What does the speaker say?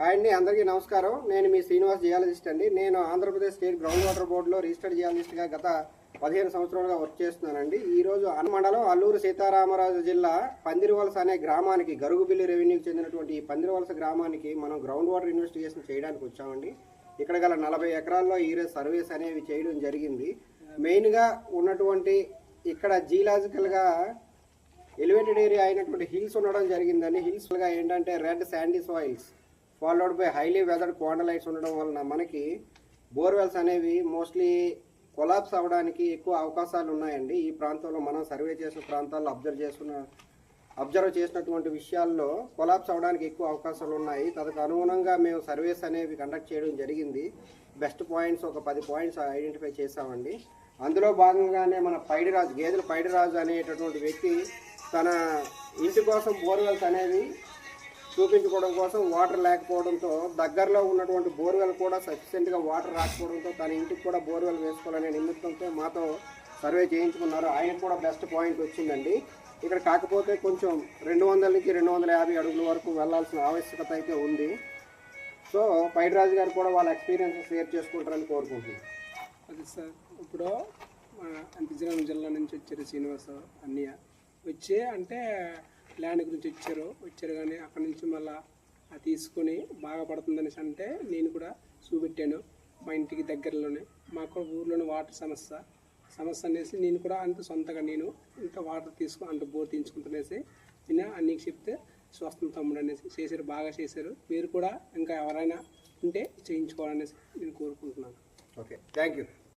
Hi అండి అందరికీ నమస్కారం. నేను మీ శ్రీనివాస్ జియాలజిస్ట్ అండి. నేను ఆంధ్రప్రదేశ్ స్టేట్ గ్రౌండ్ వాటర్ బోర్డులో రిజిస్టర్డ్ జియాలజిస్ట్గా గత పదిహేను సంవత్సరాలుగా వర్క్ చేస్తున్నానండి. ఈరోజు మండలం అల్లూరు సీతారామరాజు జిల్లా పందిరివలస అనే గ్రామానికి గరుగుబిల్లి రెవెన్యూకి చెందినటువంటి ఈ పందిరివలస గ్రామానికి మనం గ్రౌండ్ వాటర్ ఇన్వెస్టిగేషన్ చేయడానికి వచ్చామండి. ఇక్కడ గల నలభై ఎకరాల్లో ఈరోజు సర్వేస్ అనేవి చేయడం జరిగింది. మెయిన్గా ఉన్నటువంటి ఇక్కడ జియలాజికల్గా ఎలివేటెడ్ ఏరియా అయినటువంటి హిల్స్ ఉండడం జరిగిందని హిల్స్గా ఏంటంటే red sandy soils. Followed by highly weathered khondalites ఉండడం వలన మనకి బోర్వెల్స్ అనేవి మోస్ట్లీ కొలాప్స్ అవ్వడానికి ఎక్కువ అవకాశాలు ఉన్నాయండి. ఈ ప్రాంతంలో మనం సర్వే చేసిన ప్రాంతాల్లో అబ్జర్వ్ చేస్తున్న అబ్జర్వ్ చేసినటువంటి విషయాల్లో కొలాప్స్ అవ్వడానికి ఎక్కువ అవకాశాలు ఉన్నాయి. తదకు అనుగుణంగా మేము సర్వేస్ అనేవి కండక్ట్ చేయడం జరిగింది. బెస్ట్ పాయింట్స్ ఒక పది పాయింట్స్ ఐడెంటిఫై చేసామండి అందులో భాగంగానే మన పైడిరాజు గేదెల పైడిరాజు అనేటటువంటి వ్యక్తి తన ఇంటి కోసం బోర్వెల్స్ అనేవి చూపించుకోవడం కోసం వాటర్ లేకపోవడంతో దగ్గరలో ఉన్నటువంటి బోర్వెల్ కూడా సఫిషియెంట్గా వాటర్ రాకపోవడంతో తన ఇంటికి కూడా బోర్వెల్ వేసుకోవాలనే నిమిత్తంతో మాతో సర్వే చేయించుకున్నారు. ఆయన కూడా బెస్ట్ పాయింట్ వచ్చిందండి. ఇక్కడ కాకపోతే కొంచెం రెండు వందల నుంచి రెండు వందల యాభై అడుగుల వరకు వెళ్ళాల్సిన ఆవశ్యకత అయితే ఉంది. సో పైడిరాజు గారు కూడా వాళ్ళ ఎక్స్పీరియన్స్ షేర్ చేసుకుంటారని కోరుకుంటున్నాను. అది సార్ ఇప్పుడు మన జిల్లా నుంచి వచ్చారు శ్రీనివాస అన్నయ్య. వచ్చి అంటే ల్యాండ్ గురించి వచ్చారు వచ్చారు కానీ అక్కడ నుంచి మళ్ళీ అది తీసుకొని బాగా పడుతుందనేసి అంటే నేను కూడా చూపెట్టాను మా ఇంటికి దగ్గరలోనే. మాకు ఊర్లోనే వాటర్ సమస్య. సమస్య అనేసి నేను కూడా అంత సొంతగా నేను ఇంత వాటర్ తీసుకుని అంత బోర్ తీయించుకుంటునేసి నేను అన్నికి చెప్తే స్వస్థం తమ్ముడు అనేసి చేశారు బాగా చేశారు. మీరు కూడా ఇంకా ఎవరైనా ఉంటే చేయించుకోవాలనేసి నేను కోరుకుంటున్నాను. Okay thank you